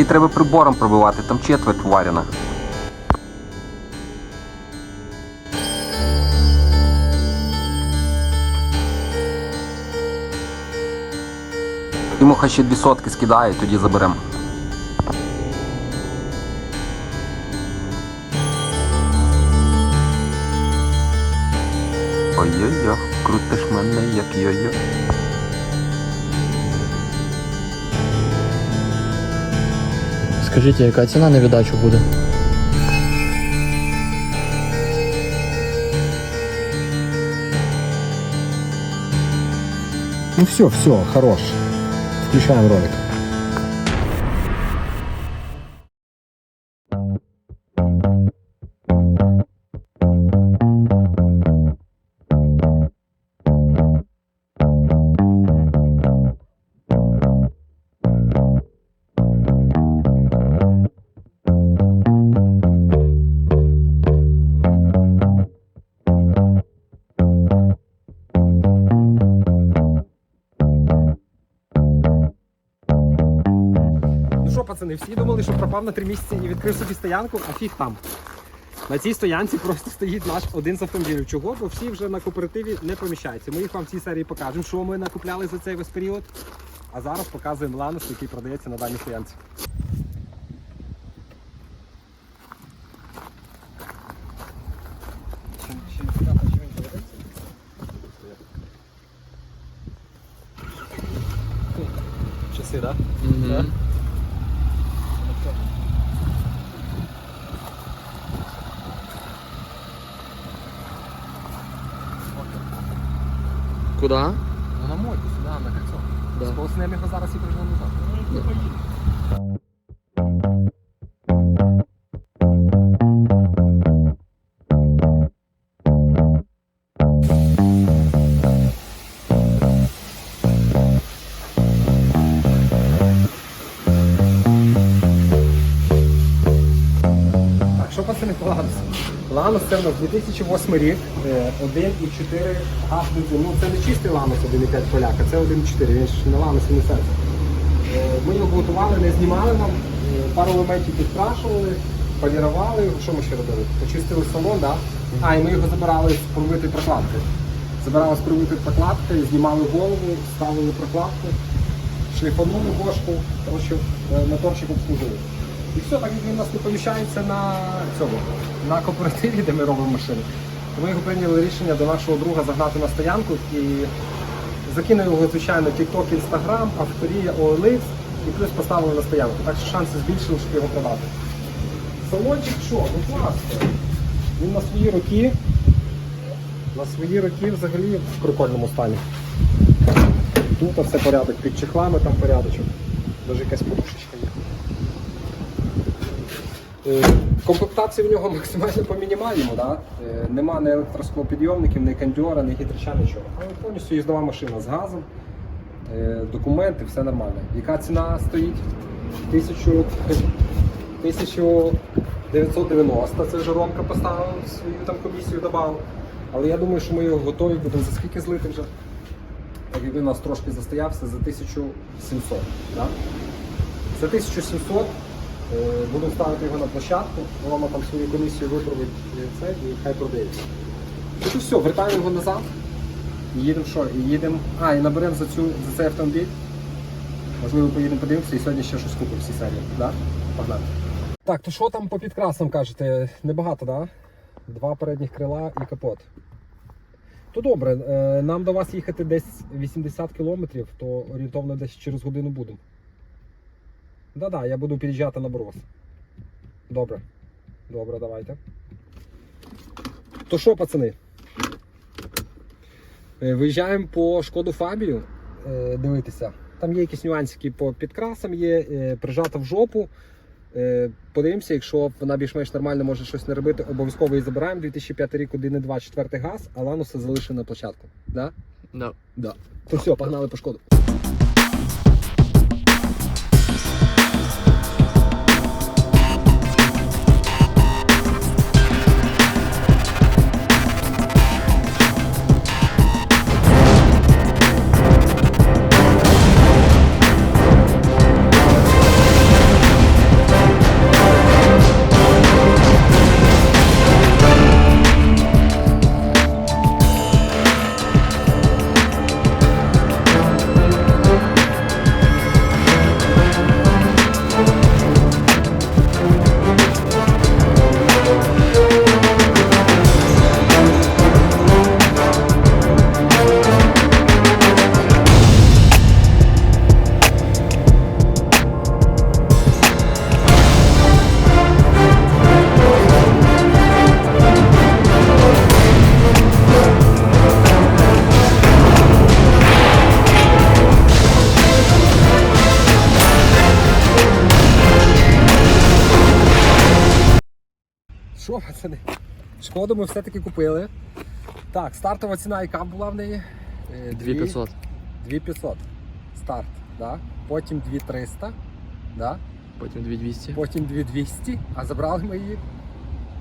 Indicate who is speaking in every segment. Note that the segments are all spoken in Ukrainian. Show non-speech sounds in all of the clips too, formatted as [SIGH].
Speaker 1: І треба прибором пробивати, там четверть варена. Йому хай ще дві сотки скидає, тоді заберемо. Ой-ой-ой, крутиш мене як йо-йо.
Speaker 2: Скажіть, яка ціна на віддачу буде?
Speaker 3: Ну все, все, хорош. Включаем ролик.
Speaker 4: Пацани, всі думали, що пропав на три місяці і відкрив собі стоянку, а фіг там. На цій стоянці просто стоїть наш один з автомобілів. Чого? Бо всі вже на кооперативі не поміщаються. Ми їх вам в цій серії покажемо, що ми накупляли за цей весь період. А зараз показуємо Ланус, який продається на даній стоянці. Часи, так? Да?
Speaker 2: Куда?
Speaker 4: Ну на мойку сюди, на кольцо.
Speaker 2: Да.
Speaker 4: Сполоснемо його зараз і прижмемо назад. Так, Ланус це в нас 2008 рік, е, 1,4 газ бензин. Ну це не чистий Ланус 1,5 поляка, це 1,4, він ж не Ланус і не серце. Е, Ми його готували, не знімали нам, е, пару елементів підкрашували, полірували, що ми ще робили? Почистили салон, да? а і ми його забирали з пробитої прокладки. Забирали з пробитої прокладки, знімали голову, ставили прокладку, шліфанули бошку, коротше, е, моторчик обслужили. І все, так як він у нас не поміщається на цьому, на кооперативі, де ми робимо машини. Ми його прийняли рішення до нашого друга загнати на стоянку і закинули його, звичайно, TikTok, Instagram, авторія OLX і плюс поставили на стоянку. Так що шанси збільшили, щоб його продати. Салончик що? Ну класно. Він на свої роки, на свої роки взагалі в прикольному стані. Тут все порядок, під чехлами там порядочок. Даже якась подушечка Е, Комплектація в нього максимально по мінімальному, да? Е, нема ні електросклопідйомників, ні кондьора, ні гідрича, нічого. Але повністю їздова машина з газом, е, документи, все нормально. Яка ціна стоїть? 1990. Це вже Ромка поставив свою там комісію додав. Але я думаю, що ми його готові будемо за скільки злити вже. Так як він у нас трошки застоявся за 1700. Да? За 1700 е, будемо ставити його на площадку, Рома там свою комісію виправить е, це і хай продається. Ну все, вертаємо його назад. І їдемо що? Їдемо. А, і наберемо за, цю, за цей автомобіль. Можливо, поїдемо подивимося і сьогодні ще щось купимо в цій серії. Да? Погнали. Так, то що там по підкрасам кажете? Небагато, так? Да? Два передніх крила і капот. То добре, е, нам до вас їхати десь 80 кілометрів, то орієнтовно десь через годину будемо. Да-да, я буду під'їжджати на Брос. Добре. Добре, давайте. То що, пацани? Е, Виїжджаємо по шкоду Фабію. е, Дивитися. Там є якісь нюансики по підкрасам, є е, прижата в жопу. Подивимося, якщо вона більш-менш нормально може щось не робити, обов'язково її забираємо. 2005 рік 1,2, 4 газ, а лануса залишимо на площадку. Да?
Speaker 2: Да.
Speaker 4: Да. То все, погнали по шкоду. Шкоду ми все-таки купили. Так, стартова ціна, яка була в неї? Е,
Speaker 2: 2500.
Speaker 4: 2500. Старт, да? потім 2300, да?
Speaker 2: Потім 2200.
Speaker 4: потім 2200, а забрали ми її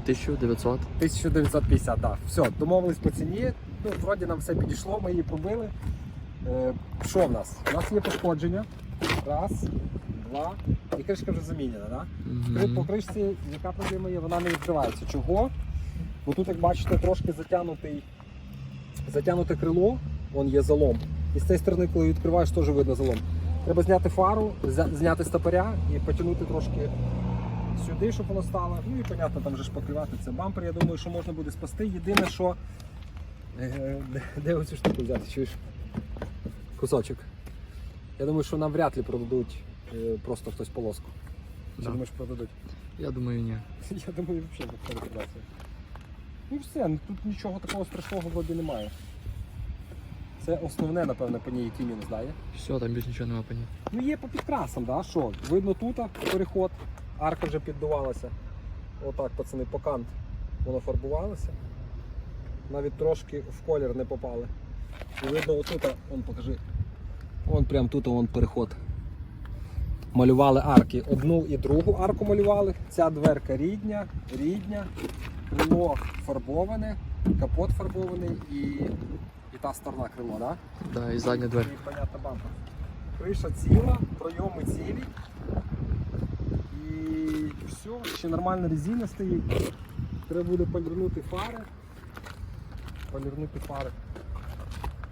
Speaker 2: 1900.
Speaker 4: 1950, да. Все, домовились по ціні. Ну, вроді нам все підійшло, ми її пробили. Е, що в нас? У нас є пошкодження. Раз, два. І кришка вже замінена, да? Кри- По кришці, яка проблема є, вона не відкривається. Чого? Бо тут, як бачите, трошки затягнутий, затягнуте крило, вон є залом. І з цієї сторони, коли відкриваєш, теж видно залом. Треба зняти фару, зняти стопоря і потягнути трошки сюди, щоб воно стало. Ну і понятно, там вже шпаклювати це бампер. Я думаю, що можна буде спасти. Єдине, що. Е, де- Де оцю штуку взяти? Чуєш? Кусочок. Я думаю, що нам вряд ли продадуть е, просто хтось полоску. Чи
Speaker 2: Да.
Speaker 4: думаєш, продадуть?
Speaker 2: Я думаю, ні. [LAUGHS]
Speaker 4: Я думаю, взагалі не продасться. Ну і все, ну, тут нічого такого страшного вроді немає. Це основне, напевно, по ній, який мінус дає.
Speaker 2: Все, там більше нічого нема по ній.
Speaker 4: Ну є по підкрасам, да? що? Видно тут переход, арка вже піддувалася. Отак, пацани, по кант воно фарбувалося. Навіть трошки в колір не попали. І видно отут, он покажи. Вон прям тут вон переход. Малювали арки. Одну і другу арку малювали. Ця дверка рідня, рідня, крило фарбоване, капот фарбований і, і та сторона крило? Да?
Speaker 2: Да, і задня двері.
Speaker 4: І, понятно, бампер. Криша ціла, пройоми цілі. І все, ще нормальна резина стоїть. Треба буде полірнути фари. Полірнути фари.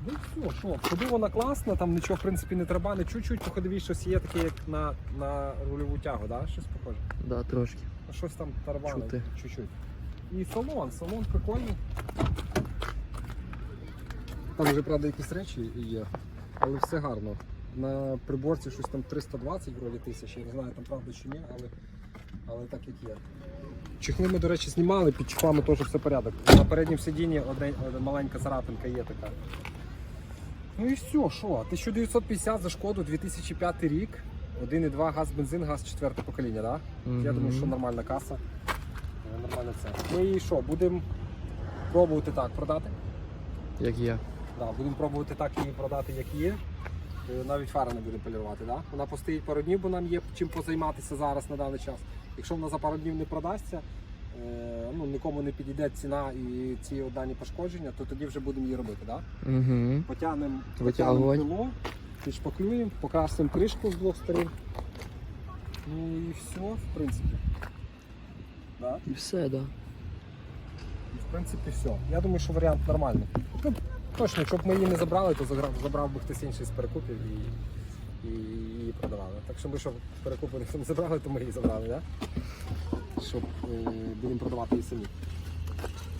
Speaker 4: Ну все, що, ходу вона класна, там нічого в принципі не треба, не чуть-чуть по ходовій щось є таке, як на, на рульову тягу, да? щось похоже.
Speaker 2: Да, трошки.
Speaker 4: Ну, Щось там тарабани, чуть-чуть. І салон, салон прикольний. Там вже, правда, якісь речі є, але все гарно. На приборці щось там 320 вроді тисяч, я не знаю, там правда чи ні, але, але так як є. Чехли ми, до речі, знімали, під чехлами теж все порядок. На передньому сидінні одне, одне маленька царапинка є така. Ну і все, що? 1950 за шкоду, 2005 рік, 1,2 газ, бензин, газ четверте покоління, так? Да? Я думаю, що нормальна каса. Е, це. Ми її що, будемо пробувати так продати?
Speaker 2: Як є.
Speaker 4: Да, будемо пробувати так її продати, як є. Е, Навіть фара не буде полірувати. Да? Вона постоїть пару днів, бо нам є чим позайматися зараз на даний час. Якщо вона за пару днів не продасться, е, ну, нікому не підійде ціна і ці дані пошкодження, то тоді вже будемо її робити. Да?
Speaker 2: Угу.
Speaker 4: Потягнемо крило, підшпаклюємо, покрасимо кришку з двох сторон. Ну і все, в принципі. Да?
Speaker 2: І все, да.
Speaker 4: В принципі, все. Я думаю, що варіант нормальний. Ну, точно, щоб ми її не забрали, то забрав, забрав би хтось інший з перекупів і, і, її продавали. Так що ми, щоб перекупи не забрали, то ми її забрали, да? щоб е, будемо продавати її самі.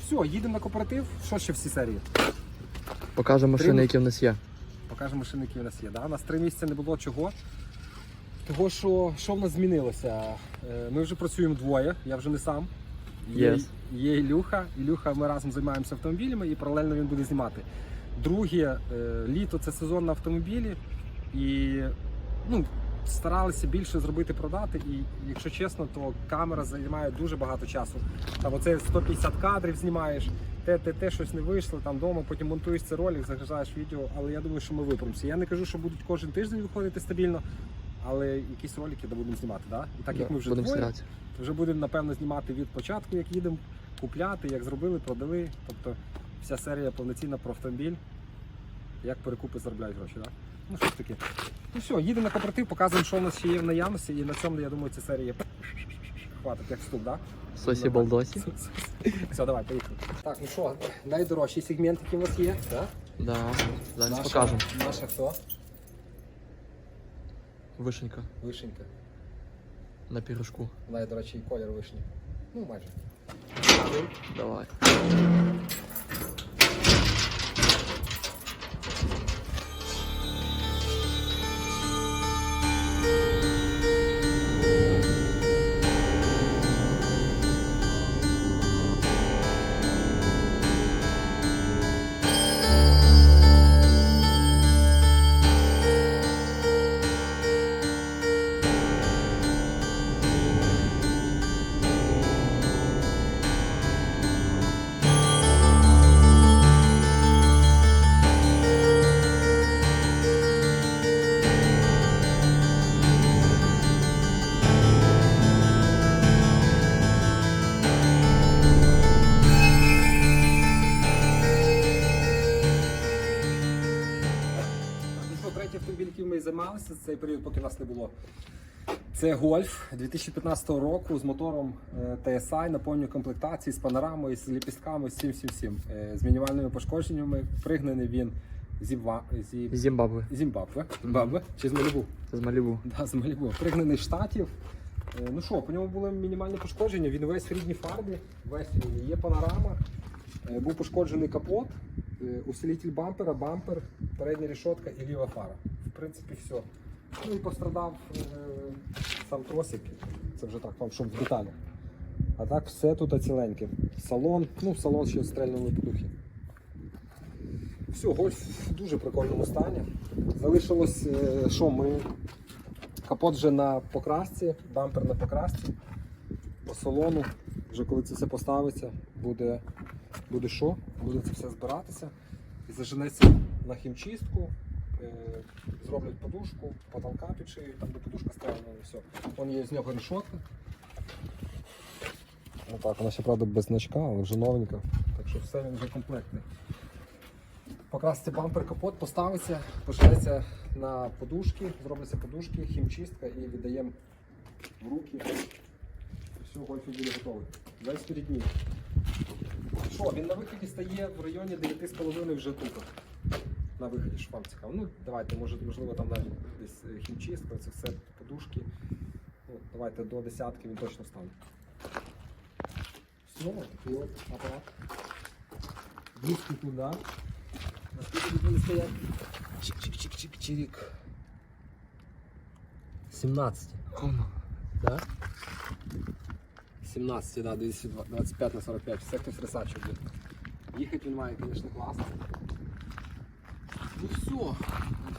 Speaker 4: Все, їдемо на кооператив. Що ще всі серії?
Speaker 2: Покажемо машини,
Speaker 4: Три-
Speaker 2: які в нас є.
Speaker 4: Покажемо машини, які в нас є. Да? У нас три місяці не було чого. Того, що, що в нас змінилося? Е, Ми вже працюємо двоє, я вже не сам. Є,
Speaker 2: Yes.
Speaker 4: є Ілюха. Ілюха, ми разом займаємося автомобілями і паралельно він буде знімати. Друге, е, літо це сезон на автомобілі. І ну, старалися більше зробити продати. І якщо чесно, то камера займає дуже багато часу. Там оце 150 кадрів знімаєш, те, те, те щось не вийшло, там вдома, потім монтуєш цей ролик, загружаєш відео, але я думаю, що ми виправимося. Я не кажу, що будуть кожен тиждень виходити стабільно, але якісь ролики да, будемо знімати. Да? І так як ми вже
Speaker 2: Будемо
Speaker 4: двоє, то вже будемо напевно знімати від початку, як їдемо, купляти, як зробили, продали. Тобто вся серія повноцінна про автомобіль, як перекупи заробляють гроші. Да? Ну щось таке. Ну все, їдемо на кооператив, показуємо, що у нас ще є в наявності, і на цьому, я думаю, ця серія хватить, як вступ, да?
Speaker 2: Сосі балдосі.
Speaker 4: Все, давай, поїхали. Так, ну що, найдорожчий сегмент, який у вас є, да?
Speaker 2: Да. Зараз покажемо.
Speaker 4: Наша хто?
Speaker 2: Вишенька
Speaker 4: Вишенька.
Speaker 2: на пірожку.
Speaker 4: Вона, до речі, і колір вишні. Ну, майже.
Speaker 2: Давай.
Speaker 4: Займалися цей період, поки нас не було. Це гольф 2015 року з мотором е, TSI на повній комплектації, з панорамою, з ліпістками, з всім всім всім. Е, З мінімальними пошкодженнями. Пригнаний він Зімба- зі
Speaker 2: Зімбабве.
Speaker 4: Зімбабве. Зімбабве чи з Малібу?
Speaker 2: З Малібу.
Speaker 4: Да, з Малібу. Пригнаний штатів. Е, Ну що, по ньому були мінімальні пошкодження. Він весь в рідній фарбі, весь. Є панорама. Е, Був пошкоджений капот, е, усилитель бампера, бампер, передня рішотка і ліва фара. В принципі, все. Ну і пострадав е, сам тросик. Це вже так, вам, щоб в деталях. А так все тут ціленьке. Салон, ну салон ще стрельнули подухи. Все, гольф в дуже прикольному стані. Залишилось, е, що ми. Капот вже на покрасці, бампер на покрасці. По салону. Вже коли це все поставиться, буде, буде що? Буде це все збиратися. І заженеться на хімчистку, е, зроблять подушку, потолка підшиють, там де подушка ставлена і все. Вон є з нього решотка. Ну так, вона ще правда без значка, але вже новенька. Так що все він вже комплектний. Покраситься бампер капот, поставиться, почнеться на подушки, зробляться подушки, хімчистка і віддаємо в руки. Все, гольф буде готовий. Весь перед. Що, він на виході стає в районі 9,5 вже тут. На виході, що вам цікаво. Ну, давайте, може, можливо, там навіть десь е, хімчистка, це все подушки. Ну, давайте до десятки він точно стане. Все, такий от апарат. Диски туди. Наскільки тут вони стоять? Чик-чик-чик-чик-чирик. 17.
Speaker 2: Оно.
Speaker 4: Да? 17, да, 225 на 45. Все хтось рисачив буде. Їхати він має, звісно, класно. Ну все.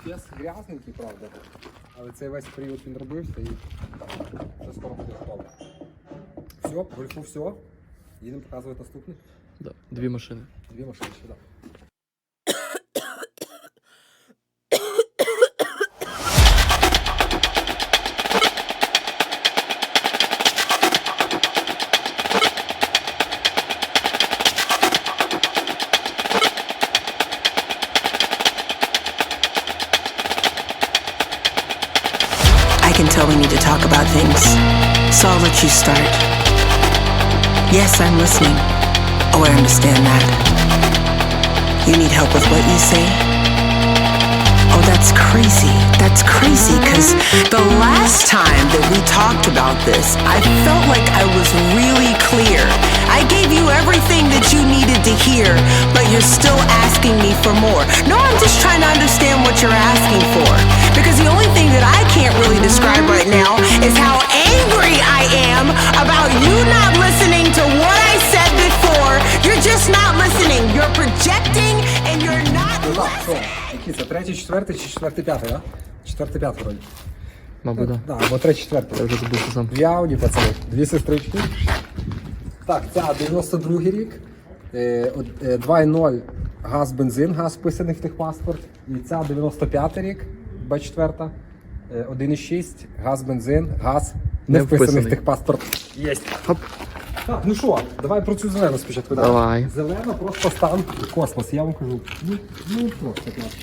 Speaker 4: пес грязненький, правда. Але цей весь період він робився і все скоро буде готово. Все, гольфу все. Їдемо показувати наступний.
Speaker 2: Да. Дві машини.
Speaker 4: Дві машини ще,
Speaker 5: I tell we need to talk about things. So I'll let you start. Yes, I'm listening. Oh, I understand that. You need help with what you say? Oh, that's crazy. That's crazy because the last time that we talked about this, I felt like I was really clear. I gave you everything that you needed to hear, but you're still asking me for more. No, I'm just trying to understand what you're asking for. Because the only thing that I can't really describe right now is how angry I am about you not listening to what I said before. You're just not listening. You're projecting and you're not
Speaker 4: Ну так, що?
Speaker 5: listening.
Speaker 4: Які це? Третій, четвертий чи четвертий, п'ятий, а? Четвертий, п'ятий вроді.
Speaker 2: Мабуть, да.
Speaker 4: Да, або третій, четвертий.
Speaker 2: Я вже забувся сам.
Speaker 4: Дві Ауді, пацани, дві сестрички. Так, ця 92 рік. Е, от, е, 2.0 газ бензин, газ вписаний в техпаспорт. І ця 95 рік, Б4. е, 1.6, газ бензин, газ не,
Speaker 2: Не
Speaker 4: вписаний в техпаспорт. Єсть.
Speaker 2: Хоп.
Speaker 4: Так, ну що, давай про цю зелену спочатку. да.
Speaker 2: Давай.
Speaker 4: Зелена просто стан космос, я вам кажу. Ну, ну просто клас.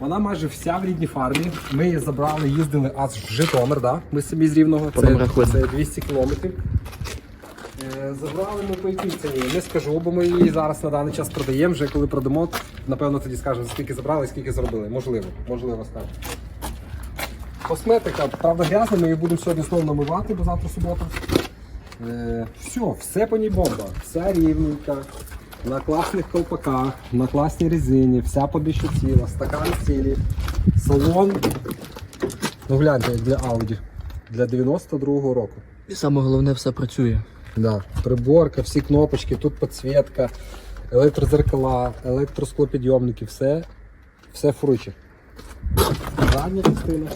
Speaker 4: Вона майже вся в рідній фарбі. Ми її забрали, їздили аж в Житомир, да? ми самі з Рівного, це, це 200 кілометрів. Е, Забрали ми по якій ціні, не скажу, бо ми її зараз на даний час продаємо. Вже коли продамо, напевно тоді скажемо, скільки забрали і скільки заробили. Можливо, можливо, скажемо. Косметика, правда, грязна, ми її будемо сьогодні знову намивати, бо завтра субота. Е, все, все по ній бомба. Вся рівненька, на класних колпаках, на класній резині, вся по ціла, стакан цілі, салон. Ну гляньте, як для Audi. Для 92-го року.
Speaker 2: І саме головне все працює.
Speaker 4: Да. Приборка, всі кнопочки, тут підсвітка, електрозеркала, електросклопідйомники, все, все фруче. Задня частина.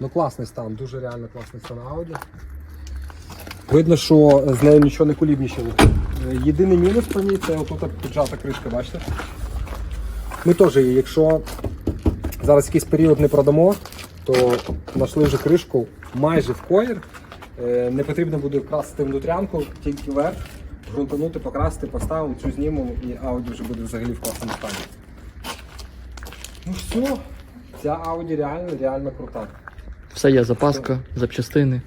Speaker 4: Ну класний стан, дуже реально класний стан Audi. Видно, що з нею нічого не кулібнічило. Е, Єдиний мінус по ній це отут піджата кришка, бачите? Ми теж її, якщо зараз якийсь період не продамо, то знайшли вже кришку майже в колір. Е, Не потрібно буде красити внутрянку, тільки верх. грунтанути, покрасити, поставимо, цю знімемо і Audi вже буде взагалі в класному стані. Ну все, ця Audi реально, реально крута.
Speaker 2: Все є, запаска, запчастини.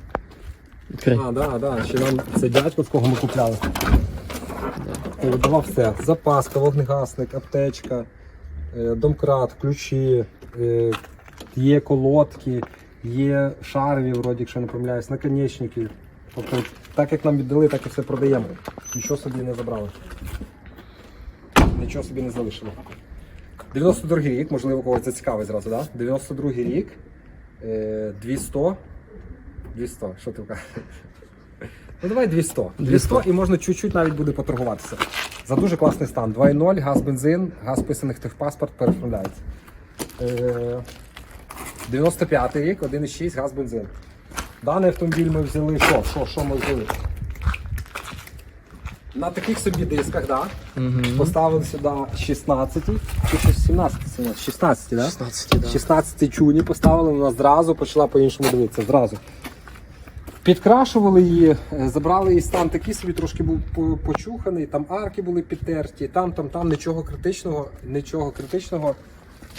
Speaker 2: Відкрий.
Speaker 4: А, да, да. Ще нам це дядько, в кого ми купляли. Е, Давав все. Запаска, вогнегасник, аптечка, е, домкрат, ключі, е, є колодки, є шарові, вроді, якщо не помиляюсь, наконечники. Тобто, так як нам віддали, так і все продаємо. Нічого собі не забрали. Нічого собі не залишили. 92 рік, можливо, когось зацікавить зразу? Да? 92 рік, е, 200. 200, що ти кажеш? Ну давай 200. 200 і можна чуть-чуть навіть буде поторгуватися. За дуже класний стан. 2.0, газ, бензин, газ вписаних техпаспорт переправляється. Е, 95 рік, 1.6, газ, бензин. Даний автомобіль ми взяли що? Що, що ми взяли? На таких собі дисках, да? Поставили сюди 16 чи щось 17, 17, 16, да?
Speaker 2: 16, да.
Speaker 4: 16 чуні поставили, вона зразу почала по-іншому дивитися. Зразу. Підкрашували її, е, забрали її стан такий собі трошки був почуханий, там арки були підтерті, там, там, там нічого критичного, нічого критичного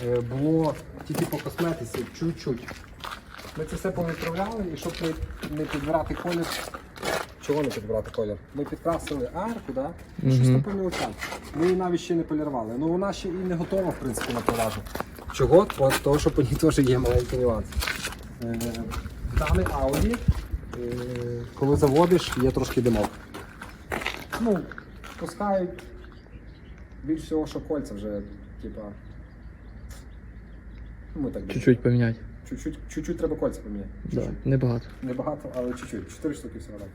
Speaker 4: е, було тільки по косметиці, чуть-чуть. Ми це все повідправляли і щоб не, підбирати колір. Чого не підбирати колір? Ми підкрасили арку, да? щось там по мілочам. Ми її навіть ще не полірували. Ну вона ще і не готова, в принципі, на продажу. Чого? От Того, що по ній теж є маленький нюанс. Е, Даний Audi, е, коли заводиш, є трошки димок. Ну, пускають більш всього, що кольця вже, типа. Ну, ми так думаємо.
Speaker 2: Чуть-чуть поміняти.
Speaker 4: Чуть-чуть, чуть-чуть треба кольця поміняти.
Speaker 2: Да, небагато.
Speaker 4: Небагато, але чуть-чуть. Чотири штуки всього так.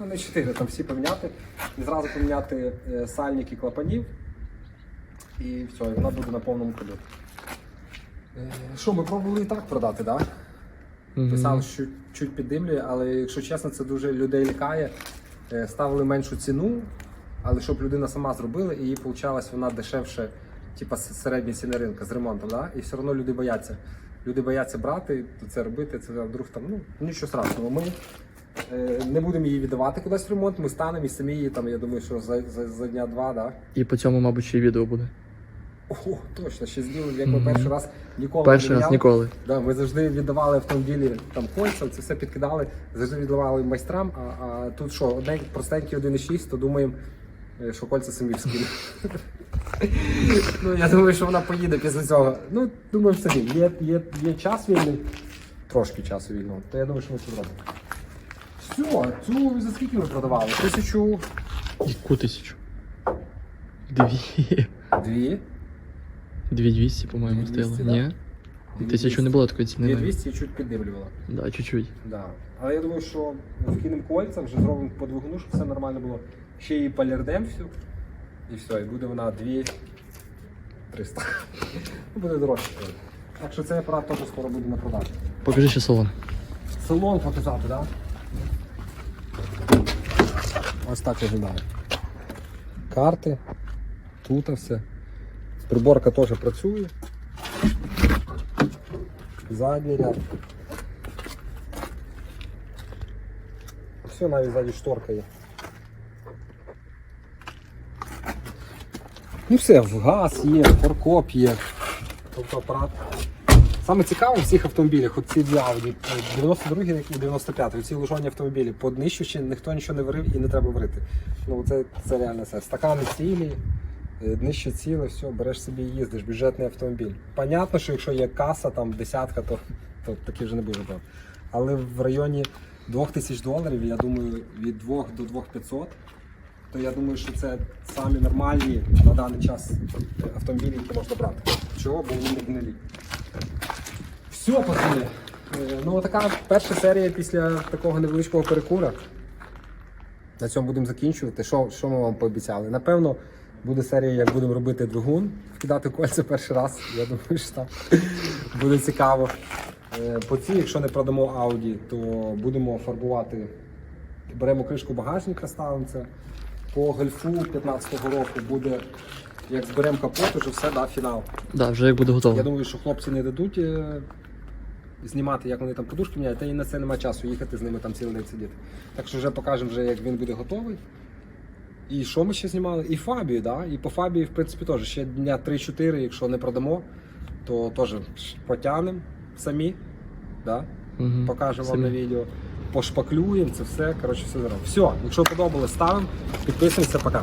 Speaker 4: Ну, не чотири, там всі поміняти. І зразу поміняти е, сальники клапанів. І все, і вона буде на повному ходу. Е, Що, ми пробували і так продати, так? Да? Писали, що чуть піддимлює, але якщо чесно, це дуже людей лякає. Е, Ставили меншу ціну, але щоб людина сама зробила, і їй получалась вона дешевше, типа с- середньої ціни ринку з ремонтом. Да? І все одно люди бояться. Люди бояться брати, це робити, це вдруг там, ну нічого страшного. Ми е, не будемо її віддавати кудись в ремонт, ми станемо і самі її там, я думаю, що за, за, за дня два, да?
Speaker 2: І по цьому, мабуть, ще й відео буде.
Speaker 4: О, точно, ще зробили, як ми перший раз ніколи
Speaker 2: Перший
Speaker 4: не
Speaker 2: раз
Speaker 4: міняли.
Speaker 2: ніколи.
Speaker 4: Да, ми завжди віддавали автомобілі там кольця, це все підкидали, завжди віддавали майстрам. А, а тут що, одне простенький 1,6, то думаємо, е, що кольця самі скинули. [LAUGHS] ну, я думаю, що вона поїде після цього. Ну, думаю, самі. Є, є, є час вільний, трошки часу вільного, то я думаю, що ми це зробимо. Все, цю за скільки ми продавали? Тисячу
Speaker 2: Яку тисячу? Дві.
Speaker 4: дві.
Speaker 2: Дві двісті, по-моєму,
Speaker 4: 2200,
Speaker 2: стояло.
Speaker 4: да?
Speaker 2: Ні?
Speaker 4: Дві
Speaker 2: Тисячу
Speaker 4: 200.
Speaker 2: не було такої ціни.
Speaker 4: Дві
Speaker 2: навіть.
Speaker 4: 200 і чуть піддивлювала.
Speaker 2: Да, чуть-чуть.
Speaker 4: Да. Але я думаю, що вкинемо кольця, вже зробимо по двигуну, щоб все нормально було. Ще її полірдем всю. І все, і буде вона 2 300. Ну, буде дорожче. Так що цей апарат теж скоро буде на продажі.
Speaker 2: Покажи ще салон.
Speaker 4: Салон показати, так? Ось так виглядає. Карти, тут все. Приборка теж працює. Задній ряд. Все, навіть ззаді шторка є. Ну все, газ є, форкоп є. Тобто апарат. Саме цікаве в цих автомобілях, от ці дві Audi, 92 рік і 95-й, ці лужоні автомобілі, по днищу ще ніхто нічого не варив і не треба варити. Ну це, це реально все. Стакани цілі, е, днище ціле, все, береш собі і їздиш, бюджетний автомобіль. Понятно, що якщо є каса, там десятка, то, то таки вже не буде брати. Але в районі 2000 доларів, я думаю, від 2 до 2500, то я думаю, що це самі нормальні на даний час автомобілі, які можна брати. Чого? Бо вони не гнилі. Все, пацани. Е, Ну, така перша серія після такого невеличкого перекура. На цьому будемо закінчувати. Що, що ми вам пообіцяли? Напевно, буде серія, як будемо робити двигун, вкидати кольця перший раз. Я думаю, що там буде цікаво. Е, По цій, якщо не продамо Audi, то будемо фарбувати. Беремо кришку багажника, ставимо це. По гольфу 15-го року буде, як зберемо капот, вже все, да, фінал.
Speaker 2: Да, вже як буде
Speaker 4: Я думаю, що хлопці не дадуть е, знімати, як вони там подушки міняють, та і на це немає часу їхати з ними там цілий день сидіти. Так що вже покажемо, вже, як він буде готовий. І що ми ще знімали? І Фабію, да? І по Фабії, в принципі, теж ще дня 3-4, якщо не продамо, то теж потягнемо самі. Да?
Speaker 2: Угу.
Speaker 4: Покажемо вам на відео. Пошпаклюємо це все. Коротше, все зробимо. Все, якщо подобалось, ставимо, підписуємося, пока.